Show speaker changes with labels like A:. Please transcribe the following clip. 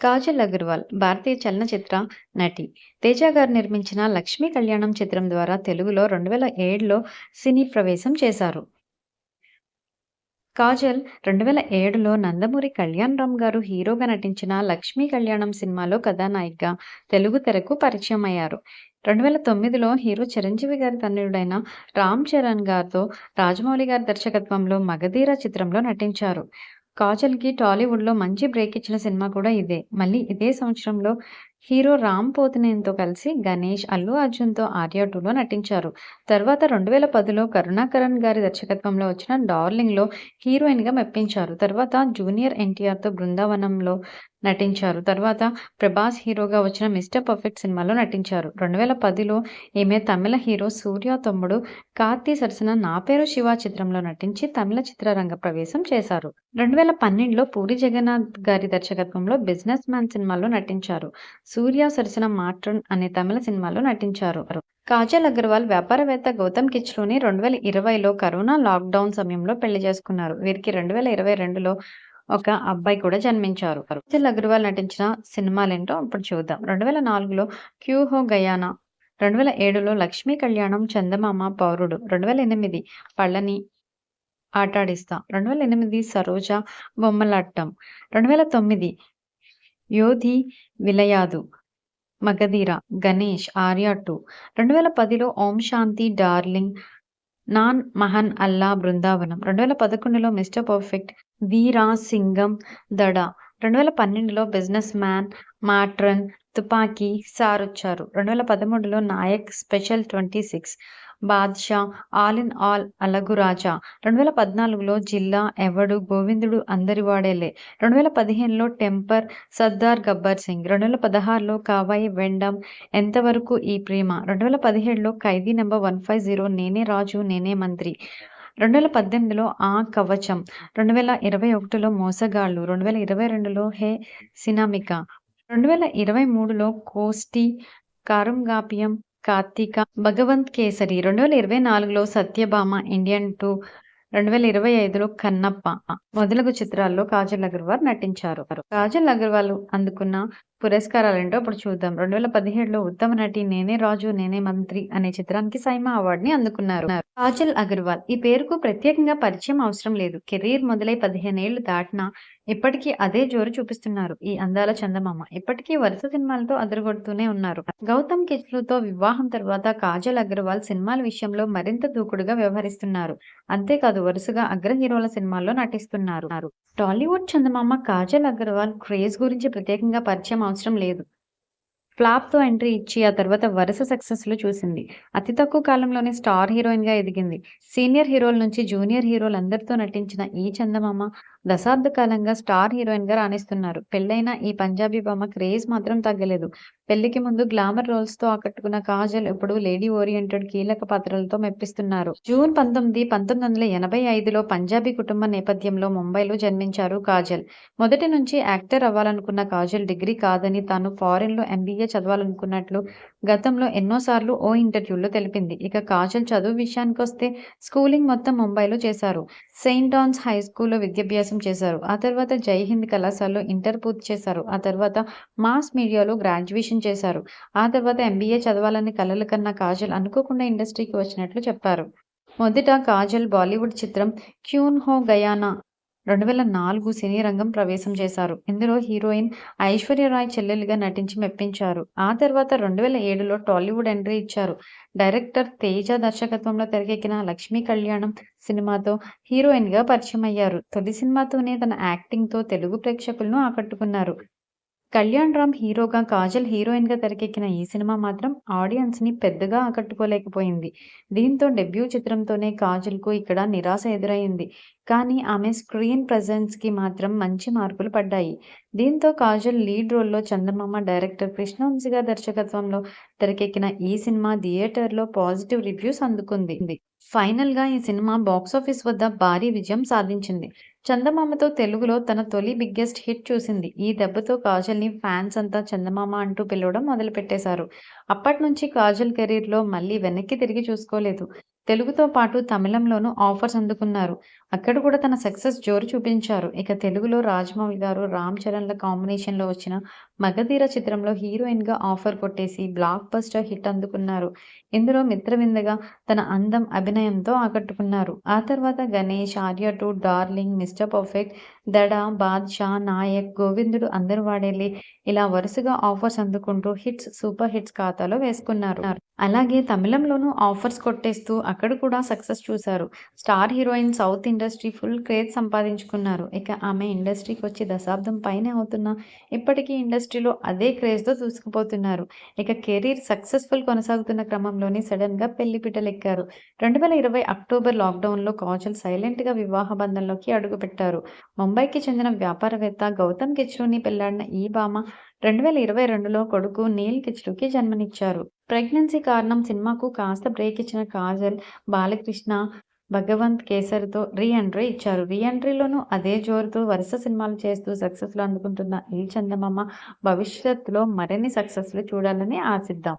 A: కాజల్ అగర్వాల్ భారతీయ చలనచిత్ర నటి. తేజ గారు నిర్మించిన 'లక్ష్మీ కళ్యాణం చిత్రం ద్వారా తెలుగులో 2007లో సినీ ప్రవేశం చేశారు. కాజల్ 2007లో నందమూరి కళ్యాణ్‌రామ్ గారు హీరోగా నటించిన 'లక్ష్మీ కళ్యాణం సినిమాలో కథానాయికగా తెలుగు తెరకు పరిచయం అయ్యారు రెండు వేల తొమ్మిదిలో హీరో చిరంజీవి గారి తనయుడైన రామ్ చరణ్ గారితో రాజమౌళి గారి దర్శకత్వంలో 'మగధీర' చిత్రంలో నటించారు. కాజల్‌కి టాలీవుడ్‌లో మంచి బ్రేక్ ఇచ్చిన సినిమా కూడా ఇదే. మళ్ళీ ఇదే సంవత్సరంలో హీరో రామ్ పోతినేనితో కలిసి 'గణేష్', అల్లు అర్జున్‌తో ఆర్యా టూలో నటించారు. తర్వాత రెండు వేల పదిలో కరుణాకరణ్ గారి దర్శకత్వంలో వచ్చిన 'డార్లింగ్'లో హీరోయిన్‌గా మెప్పించారు. తర్వాత జూనియర్ ఎన్టీఆర్‌తో 'బృందావనం'లో నటించారు. తర్వాత ప్రభాస్ హీరోగా వచ్చిన 'మిస్టర్ పర్ఫెక్ట్' సినిమాలో నటించారు. 2010లో ఈమె తమిళ హీరో సూర్య తమ్ముడు కార్తీ సరసన 'నా పేరు శివ' చిత్రంలో నటించి తమిళ చిత్రరంగ ప్రవేశం చేశారు. 2012లో పూరి జగన్నాథ్ గారి దర్శకత్వంలో 'బిజినెస్ మ్యాన్' సినిమాలో నటించారు. సూర్య సరసన 'మాట్రన్' అనే తమిళ సినిమాలో నటించారు. కాజల్ అగర్వాల్ వ్యాపారవేత్త గౌతమ్ కిచ్లోని రెండు వేల ఇరవైలో కరోనా లాక్‌డౌన్ సమయంలో పెళ్ళి చేసుకున్నారు. వీరికి 2022లో ఒక అబ్బాయి కూడా జన్మించారు. కాజల్ అగర్వాల్ నటించిన సినిమాలేంటో ఇప్పుడు చూద్దాం. 2004లో 'క్యూ హో గయానా', 2007లో 'లక్ష్మీ కళ్యాణం 'చందమామ', 'పౌరుడు', రెండు వేల ఎనిమిది పళ్ళని 'ఆటాడిస్తా', 2008 'సరోజ', 'బొమ్మలాట్టం', 2009 'యోధి విలయాదు', 'మగధీర', 'గణేష్', 'ఆర్య 2', 2010లో 'ఓం శాంతి', 'డార్లింగ్', 'నాన్ మహన్ అల్లా', 'బృందావనం', 2011లో 'మిస్టర్ పర్ఫెక్ట్', వీరాసింగం దడ. రెండు వేల పన్నెండులో బిజినెస్ మ్యాన్ మాట్రన్ తుపాకీ సార్ వచ్చారు రెండు వేల పదమూడులో Nayak special twenty six. Baadshah all in all Alaguraja రెండు వేల పద్నాలుగులో జిల్లా ఎవడు గోవిందుడు అందరి వాడేలే. రెండు వేల పదిహేనులో టెంపర్ సర్దార్ గబ్బర్ సింగ్. రెండు వేల పదహారులో కావాయి వెండం ఎంతవరకు ఈ ప్రేమ? రెండు వేల పదిహేడులో Khaidi number one five zero Nene Raju Nene మంత్రి. రెండు వేల పద్దెనిమిదిలో ఆ కవచం రెండు వేల ఇరవై ఒకటిలో మోసగాళ్ళు రెండు వేల ఇరవై రెండులో హే సినామిక రెండు వేల ఇరవై మూడులో కోస్టి కారుంగాపియం కార్తీక భగవంత్ కేసరి రెండు వేల ఇరవై నాలుగులో సత్యభామ ఇండియన్ టూ రెండు వేల ఇరవై ఐదులో కన్నప్ప మొదలగు చిత్రాల్లో కాజల్ అగర్వాల్ నటించారు. కాజల్ అగర్వాల్ అందుకున్న పురస్కారాలు ఏంటో ఇప్పుడు చూద్దాం. 2017లో ఉత్తమ నటి 'నేనే రాజు నేనే మంత్రి' అనే చిత్రానికి సైమా అవార్డుని అందుకున్నారు. కాజల్ అగర్వాల్ ఈ పేరుకు ప్రత్యేకంగా పరిచయం అవసరం లేదు. కెరీర్ మొదలై పదిహేనేళ్ళు దాటినా ఇప్పటికీ అదే జోరు చూపిస్తున్నారు ఈ అందాల చందమామ. ఇప్పటికీ వరుస సినిమాలతో అదరగొడుతూనే ఉన్నారు. గౌతమ్ కిచ్లుతో వివాహం తర్వాత కాజల్ అగర్వాల్ సినిమాల విషయంలో మరింత దూకుడుగా వ్యవహరిస్తున్నారు. అంతేకాదు వరుసగా అగ్ర హీరోల సినిమాల్లో నటిస్తున్నారు. టాలీవుడ్ చందమామ కాజల్ అగర్వాల్ క్రేజ్ గురించి ప్రత్యేకంగా పరిచయం అవసరం లేదు. ఫ్లాప్‌తో ఎంట్రీ ఇచ్చి ఆ తర్వాత వరుస సక్సెస్‌లు చూసింది. అతి తక్కువ కాలంలోనే స్టార్ హీరోయిన్‌గా ఎదిగింది. సీనియర్ హీరోల నుంచి జూనియర్ హీరోలందరితో నటించిన ఈ చందమామ దశాబ్ద కాలంగా స్టార్ హీరోయిన్గా రాణిస్తున్నారు. పెళ్ళైన ఈ పంజాబీ బొమ్మ క్రేజ్ మాత్రం తగ్గలేదు. పెళ్ళికి ముందు గ్లామర్ రోల్స్తో ఆకట్టుకున్న కాజల్ ఇప్పుడు లేడీ ఓరియెంటెడ్ కీలక పాత్రలతో మెప్పిస్తున్నారు. జూన్ పంతొమ్మిది, పంతొమ్మిది వందల ఎనభై ఐదులో పంజాబీ కుటుంబ నేపథ్యంలో ముంబైలో జన్మించారు కాజల్. మొదటి నుంచి యాక్టర్ అవ్వాలనుకున్న కాజల్ డిగ్రీ కాదని తాను ఫారిన్‌లో ఎంబీఏ చదవాలనుకున్నట్లు గతంలో ఎన్నోసార్లు ఓ ఇంటర్వ్యూలో తెలిపింది. ఇక కాజల్ చదువు విషయానికి వస్తే స్కూలింగ్ మొత్తం ముంబైలో చేశారు. సెయింట్ డాన్స్ హై స్కూల్లో విద్యాభ్యాసం చేశారు. ఆ తర్వాత జై హింద్ కళాశాలలో ఇంటర్ పూర్తి చేశారు. ఆ తర్వాత మాస్ మీడియాలో గ్రాడ్యుయేషన్ చేశారు. ఆ తర్వాత ఎంబీఏ చదవాలని కలలు కన్న కాజల్ అనుకోకుండా ఇండస్ట్రీకి వచ్చినట్లు చెప్పారు. మొదట కాజల్ బాలీవుడ్ చిత్రం 'క్యూన్ హో గయానా' 2004 సినీ రంగం ప్రవేశం చేశారు. ఇందులో హీరోయిన్ ఐశ్వర్య రాయ్ చెల్లెలుగా నటించి మెప్పించారు. ఆ తర్వాత 2007లో టాలీవుడ్ ఎంట్రీ ఇచ్చారు. డైరెక్టర్ తేజ దర్శకత్వంలో తెరకెక్కిన 'లక్ష్మీ కళ్యాణం సినిమాతో హీరోయిన్‌గా పరిచయమయ్యారు. తొలి సినిమాతోనే తన యాక్టింగ్‌తో తెలుగు ప్రేక్షకులను ఆకట్టుకున్నారు. కళ్యాణ్ రామ్ హీరోగా, కాజల్ హీరోయిన్‌గా తెరకెక్కిన ఈ సినిమా మాత్రం ఆడియన్స్‌ని పెద్దగా ఆకట్టుకోలేకపోయింది. దీంతో డెబ్యూ చిత్రంతోనే కాజల్‌కు ఇక్కడ నిరాశ ఎదురైంది. కానీ ఆమె స్క్రీన్ ప్రజెన్స్కి మాత్రం మంచి మార్పులు పడ్డాయి. దీంతో కాజల్ లీడ్ రోల్‌లో చందమామ డైరెక్టర్ కృష్ణవంశీ గారి దర్శకత్వంలో తెరకెక్కిన ఈ సినిమా థియేటర్‌లో పాజిటివ్ రివ్యూస్ అందుకుంది. ఫైనల్‌గా ఈ సినిమా బాక్సాఫీస్ వద్ద భారీ విజయం సాధించింది. చందమామతో తెలుగులో తన తొలి బిగ్గెస్ట్ హిట్ చూసింది. ఈ దెబ్బతో కాజల్‌ని ఫ్యాన్స్ అంతా చందమామ అంటూ పిలవడం మొదలుపెట్టేశారు. అప్పటి నుంచి కాజల్ కెరీర్‌లో మళ్ళీ వెనక్కి తిరిగి చూసుకోలేదు. తెలుగుతో పాటు తమిళంలోనూ ఆఫర్స్ అందుకున్నారు. అక్కడ కూడా తన సక్సెస్ జోరు చూపించారు. ఇక తెలుగులో రాజమౌళి గారు, రామ్ చరణ్‌ల కాంబినేషన్‌లో వచ్చిన 'మగధీర' చిత్రంలో హీరోయిన్‌గా ఆఫర్ కొట్టేసి బ్లాక్ బస్టర్ హిట్ అందుకున్నారు. ఇందులో మిత్రవిందగా తన అందం, అభినయంతో ఆకట్టుకున్నారు. ఆ తర్వాత 'Ganesh', 'Arya 2', 'darling', 'mister perfect', 'Dhada', 'Baadshah', 'Nayak', 'గోవిందుడు అందరు వాడేలి ఇలా వరుసగా ఆఫర్స్ అందుకుంటూ హిట్స్ సూపర్ హిట్స్ ఖాతాలో వేసుకున్నారు. అలాగే తమిళంలోనూ ఆఫర్స్ కొట్టేస్తూ అక్కడ కూడా సక్సెస్ చూశారు. Star heroine south industry full craze సంపాదించుకున్నారు. ఇక ఆమె ఇండస్ట్రీకి వచ్చి దశాబ్దం పైనే అవుతున్నా ఇప్పటికీ ఇండస్ట్రీలో అదే క్రేజ్‌తో దూసుకుపోతున్నారు. ఇక కెరీర్ సక్సెస్‌ఫుల్ కొనసాగుతున్న క్రమంలోనే సడెన్‌గా పెళ్ళిపీటలెక్కారు. 2020 అక్టోబర్ లాక్‌డౌన్‌లో కాజల్ సైలెంట్‌గా వివాహ బంధంలోకి అడుగుపెట్టారు. ముంబైకి చెందిన వ్యాపారవేత్త గౌతమ్ కిచ్లూని పెళ్ళాడిన ఈ భామ 2022లో కొడుకు నీల్ కిచ్లుకి జన్మనిచ్చారు. ప్రెగ్నెన్సీ కారణం సినిమాకు కాస్త బ్రేక్ ఇచ్చిన కాజల్, బాలకృష్ణ 'భగవంత్ కేసరి'తో రీ ఎంట్రీ ఇచ్చారు. రీ ఎంట్రీలోనూ అదే జోరుతో వరుస సినిమాలు చేస్తూ సక్సెస్‌లు అందుకుంటున్న ఈ చందమామ భవిష్యత్తులో మరిన్ని సక్సెస్‌లు చూడాలని ఆశిద్దాం.